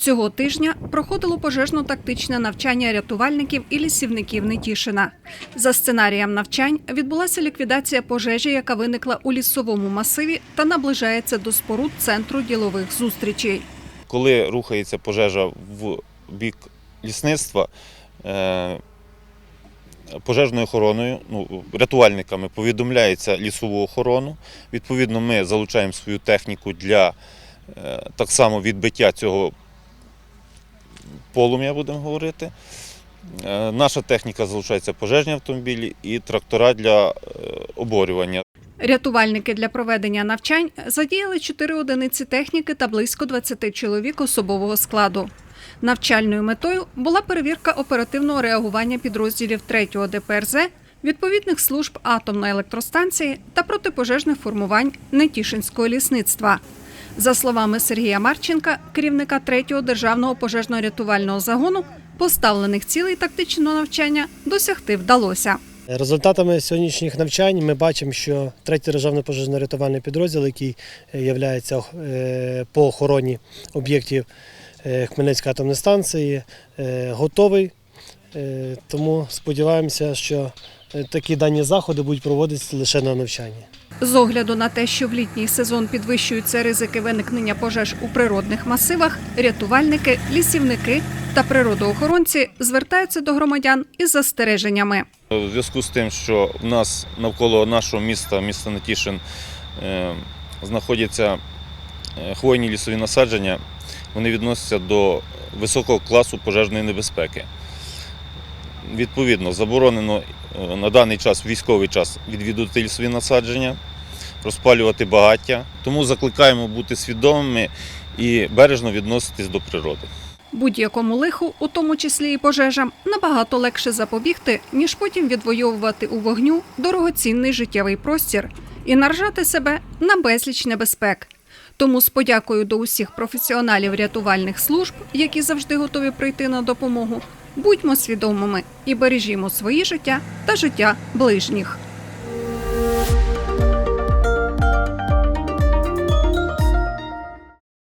Цього тижня проходило пожежно-тактичне навчання рятувальників і лісівників Нетішина. За сценарієм навчань відбулася ліквідація пожежі, яка виникла у лісовому масиві та наближається до споруд центру ділових зустрічей. коли рухається пожежа в бік лісництва, е, пожежною охороною, ну, рятувальниками повідомляється лісову охорону. Відповідно, ми залучаємо свою техніку для е, так само відбиття цього полум'я, будемо говорити. Е, Наша техніка залучається пожежні автомобілі і трактора для е, оборювання. Рятувальники для проведення навчань задіяли 4 одиниці техніки та близько 20 чоловік особового складу. Навчальною метою була перевірка оперативного реагування підрозділів 3-го ДПРЗ, відповідних служб атомної електростанції та протипожежних формувань Нетішинського лісництва. За словами Сергія Марченка, керівника 3-го державного пожежно-рятувального загону, поставлених цілей тактичного навчання досягти вдалося. Результатами сьогоднішніх навчань ми бачимо, що третій державний пожежно-рятувальний підрозділ, який є по охороні об'єктів е, Хмельницької атомної станції, е, готовий. Е, Тому сподіваємося, що е, такі дані заходи будуть проводитися лише на навчанні. З огляду на те, що в літній сезон підвищуються ризики виникнення пожеж у природних масивах, рятувальники, лісівники та природоохоронці звертаються до громадян із застереженнями. У зв'язку з тим, що в нас навколо нашого міста, міста Нетішин, е, знаходяться е, хвойні лісові насадження, вони відносяться до високого класу пожежної небезпеки. Відповідно, заборонено е, на даний час, військовий час, відвідувати лісові насадження, розпалювати багаття. Тому закликаємо бути свідомими і бережно відноситись до природи. Будь-якому лиху, у тому числі і пожежам, набагато легше запобігти, ніж потім відвоювати у вогню дорогоцінний життєвий простір і наражати себе на безліч небезпек. Тому з подякою до усіх професіоналів рятувальних служб, які завжди готові прийти на допомогу, будьмо свідомими і бережімо свої життя та життя ближніх.